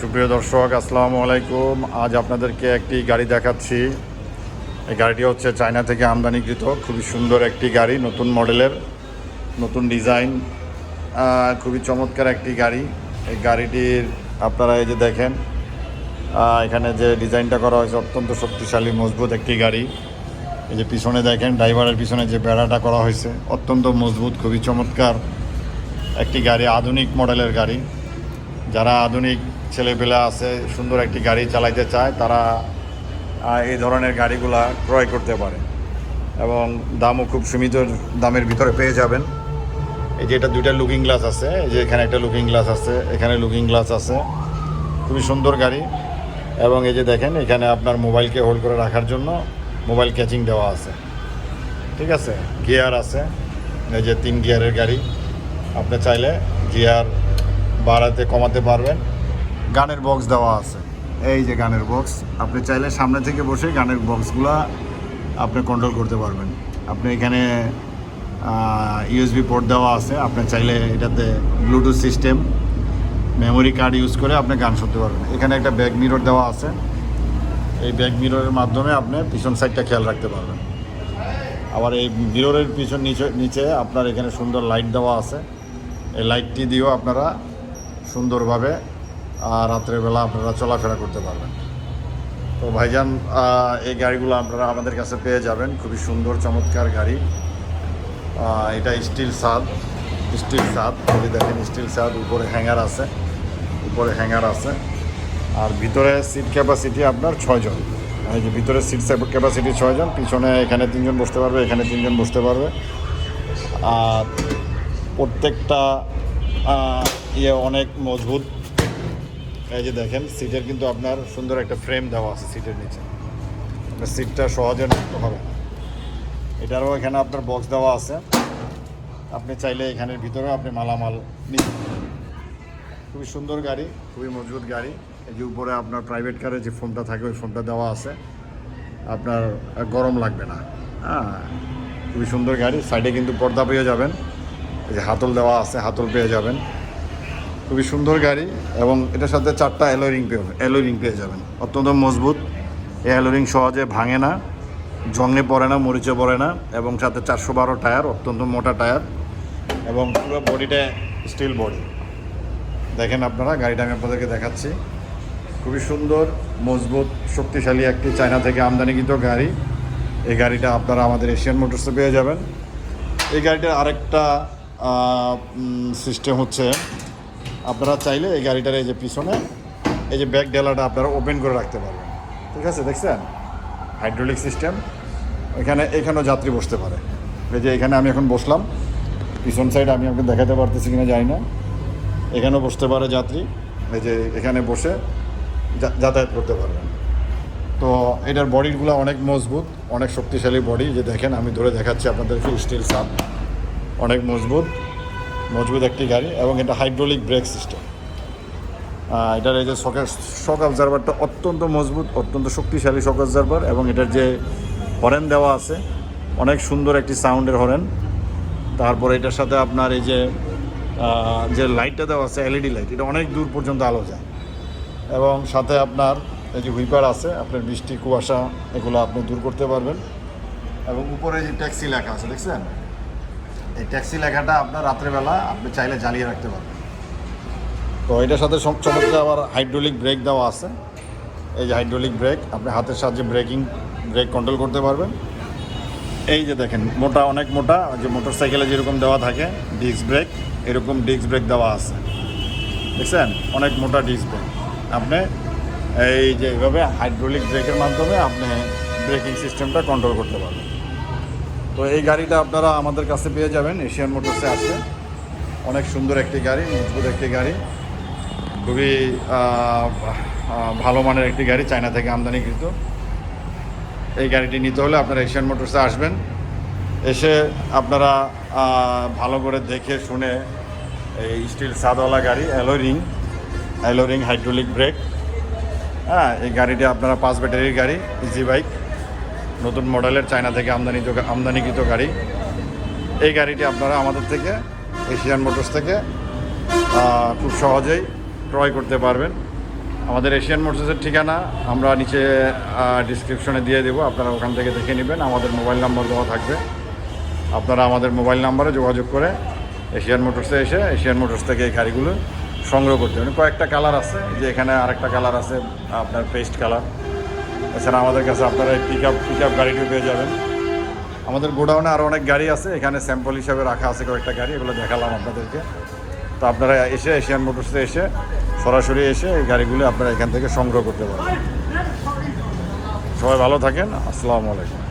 সুপ্রিয় দর্শক, আসসালামু আলাইকুম। আজ আপনাদেরকে একটি গাড়ি দেখাচ্ছি। এই গাড়িটি হচ্ছে চায়না থেকে আমদানিকৃত। খুবই সুন্দর একটি গাড়ি, নতুন মডেলের, নতুন ডিজাইন খুবই চমৎকার একটি গাড়ি। এই গাড়িটির আপনারা এই যে দেখেন এখানে যে ডিজাইনটা করা হয়েছে অত্যন্ত শক্তিশালী, মজবুত একটি গাড়ি। এই যে পিছনে দেখেন, ড্রাইভারের পিছনে যে বেড়াটা করা হয়েছে, অত্যন্ত মজবুত, খুবই চমৎকার একটি গাড়ি, আধুনিক মডেলের গাড়ি। যারা আধুনিক ছেলেপেলে আছে, সুন্দর একটি গাড়ি চালাইতে চায়, তারা এই ধরনের গাড়িগুলা ক্রয় করতে পারে এবং দামও খুব সীমিত দামের ভিতরে পেয়ে যাবেন। এই যে এটা দুইটা লুকিং গ্লাস আছে, এই যে এখানে একটা লুকিং গ্লাস আছে, এখানে লুকিং গ্লাস আছে। খুবই সুন্দর গাড়ি এবং এই যে দেখেন, এখানে আপনার মোবাইলকে হোল্ড করে রাখার জন্য মোবাইল ক্যাচিং দেওয়া আছে। ঠিক আছে? গিয়ার আছে, এই যে তিন গিয়ারের গাড়ি। আপনি চাইলে গিয়ার বাড়াতে, কমাতে পারবেন। গানের বক্স দেওয়া আছে। এই যে গানের বক্স আপনি চাইলে সামনে থেকে বসে গানের বক্সগুলো আপনি কন্ট্রোল করতে পারবেন। আপনি এখানে ইউএসবি পোর্ট দেওয়া আছে, আপনি চাইলে এটাতে bluetooth system memory card use করে আপনি গান শুনতে পারবেন। এখানে একটা ব্যাক মিরর দেওয়া আছে। এই ব্যাক মিররের মাধ্যমে আপনি পিছন সাইডটা খেয়াল রাখতে পারবেন। আবার এই মিররের পিছন নিচে নিচে আপনার এখানে সুন্দর লাইট দেওয়া আছে। এই লাইটটি দিয়েও আপনারা সুন্দরভাবে আহ, রাত্রের বেলা আপনারা চলাফেরা করতে পারবেন। তো ভাইজান এই গাড়িগুলো আপনারা আমাদের কাছে পেয়ে যাবেন। খুবই সুন্দর চমৎকার গাড়ি। এটা স্টিল সাদ স্টিল সাদ। যদি দেখেন স্টিল সাদ উপরে হ্যাঙ্গার আছে। উপরে হ্যাঙ্গার আছে। আর ভিতরে সিট ক্যাপাসিটি আপনার ছয়জন। এই যে ভিতরে সিট ক্যাপাসিটি ছয়জন পিছনে এখানে তিনজন বসতে পারবে এখানে তিনজন বসতে পারবে। আর প্রত্যেকটা ইয়ে অনেক মজবুত। এই যে দেখেন সিটের কিন্তু আপনার সুন্দর একটা ফ্রেম দেওয়া আছে সিটের নিচে। আপনার সিটটা সহজে নষ্ট হবে এটারও এখানে আপনার বক্স দেওয়া আছে। আপনি চাইলে এখানের ভিতরেও আপনি মালামাল নিতে খুবই সুন্দর গাড়ি, খুবই মজবুত গাড়ি। এই যে উপরে আপনার প্রাইভেট কারের যে ফোনটা থাকে, ওই ফোনটা দেওয়া আছে। আপনার গরম লাগবে না। হ্যাঁ খুবই সুন্দর গাড়ি। সাইডে কিন্তু পর্দা পেয়ে যাবেন। এই যে হাতল দেওয়া আছে, হাতল পেয়ে যাবেন। খুবই সুন্দর গাড়ি এবং এটার সাথে চারটা অ্যালোরিং পেয়ে অ্যালোরিং পেয়ে যাবেন। অত্যন্ত মজবুত। এই অ্যালোরিং সহজে ভাঙে না জংয়ে পড়ে না, মরিচে পড়ে না এবং সাথে চারশো বারো টায়ার, অত্যন্ত মোটা টায়ার এবং পুরো বডিটা স্টিল বডি দেখেন আপনারা, গাড়িটা আমি আপনাদেরকে দেখাচ্ছি। খুবই সুন্দর, মজবুত, শক্তিশালী একটি চায়না থেকে আমদানিকৃত গাড়ি। এই গাড়িটা আপনারা আমাদের এশিয়ান মোটরসে পেয়ে যাবেন। এই গাড়িটার আরেকটা সিস্টেম হচ্ছে আপনারা চাইলে এই গাড়িটার এই যে পিছনে, এই যে ব্যাক ডেলাটা আপনারা ওপেন করে রাখতে পারবেন। ঠিক আছে, দেখছেন? হাইড্রোলিক সিস্টেম এখানে, এখানেও যাত্রী বসতে পারে। এই যে এখানে আমি এখন বসলাম। পিছন সাইড আমি আপনাকে দেখাতে পারতেছি কিনা জানি না। এখানেও বসতে পারে যাত্রী। এই যে এখানে বসে যাতায়াত করতে পারবেন। তো এটার বডিগুলো অনেক মজবুত, অনেক শক্তিশালী বডি যে দেখেন, আমি ধরে দেখাচ্ছি আপনাদেরকে স্টিল সাপ অনেক মজবুত। মজবুত একটি গাড়ি এবং এটা হাইড্রোলিক ব্রেক সিস্টেম এটার এই যে শকের শক অবজারভারটা অত্যন্ত মজবুত, অত্যন্ত শক্তিশালী শক অবজারভার এবং এটার যে হরেন দেওয়া আছে, অনেক সুন্দর একটি সাউন্ডের হরেন। তারপর এটার সাথে আপনার এই যে যে লাইটটা দেওয়া আছে এলইডি লাইট এটা অনেক দূর পর্যন্ত আলো যায়। এবং সাথে আপনার এই যে হুইপার আছে, আপনার বৃষ্টি, কুয়াশা, এগুলো আপনি দূর করতে পারবেন। এবং উপরে যে ট্যাক্সি লেখা আছে, দেখছেন? এই ট্যাক্সি লেখাটা আপনার রাত্রেবেলা আপনি চাইলে জ্বালিয়ে রাখতে পারবেন তো এটার সাথে সব চমৎকার আবার হাইড্রোলিক ব্রেক দেওয়া আছে। এই যে হাইড্রোলিক ব্রেক আপনি হাতের সাহায্যে ব্রেকিং ব্রেক কন্ট্রোল করতে পারবেন। এই যে দেখেন, মোটা, অনেক মোটা, যে মোটর সাইকেলে যেরকম দেওয়া থাকে ডিস্ক ব্রেক এরকম ডিস্ক ব্রেক দেওয়া আছে। দেখছেন? অনেক মোটা ডিস্ক ব্রেক আপনি এই যে এইভাবে হাইড্রোলিক ব্রেকের মাধ্যমে আপনি ব্রেকিং সিস্টেমটা কন্ট্রোল করতে পারবেন। তো এই গাড়িটা আপনারা আমাদের কাছে পেয়ে যাবেন। এশিয়ান মোটরসে আছে। অনেক সুন্দর একটি গাড়ি, মজবুত একটি গাড়ি। খুবই ভালো মানের একটি গাড়ি চায়না থেকে আমদানিকৃত। এই গাড়িটি নিতে হলে আপনারা এশিয়ান মোটরসে আসবেন। এসে আপনারা ভালো করে দেখে শুনে এই স্টিল সাদওয়ালা গাড়ি অ্যালোরিং অ্যালোরিং হাইড্রোলিক ব্রেক। হ্যাঁ এই গাড়িটি আপনারা পাঁচ ব্যাটারির গাড়ি, ইজি বাইক। নতুন মডেলের চায়না থেকে আমদানিত আমদানিকৃত গাড়ি। এই গাড়িটি আপনারা আমাদের থেকে, এশিয়ান মোটরস থেকে খুব সহজেই ক্রয় করতে পারবেন। আমাদের এশিয়ান মোটরসের ঠিকানা আমরা নিচে ডিসক্রিপশনে দিয়ে দেবো। আপনারা ওখান থেকে দেখে নেবেন। আমাদের মোবাইল নাম্বার দেওয়া থাকবে। আপনারা আমাদের মোবাইল নাম্বারে যোগাযোগ করে এশিয়ান মোটরসে এসে এশিয়ান মোটরস থেকে এই গাড়িগুলো সংগ্রহ করতে পারেন। কয়েকটা কালার আছে। যে এখানে আরেকটা কালার আছে, আপনার পেস্ট কালার এছাড়া আমাদের কাছে আপনারা এই পিক আপ পিক আপ গাড়িটি পেয়ে যাবেন। আমাদের গোডাউনে আরও অনেক গাড়ি আছে, এখানে স্যাম্পল হিসাবে রাখা আছে কয়েকটা গাড়ি, এগুলো দেখালাম আপনাদেরকে। তো আপনারা এসে এশিয়ান মোটরসে এসে, সরাসরি এসে এই গাড়িগুলো আপনারা এখান থেকে সংগ্রহ করতে পারবেন। সবাই ভালো থাকেন, আসসালামু আলাইকুম।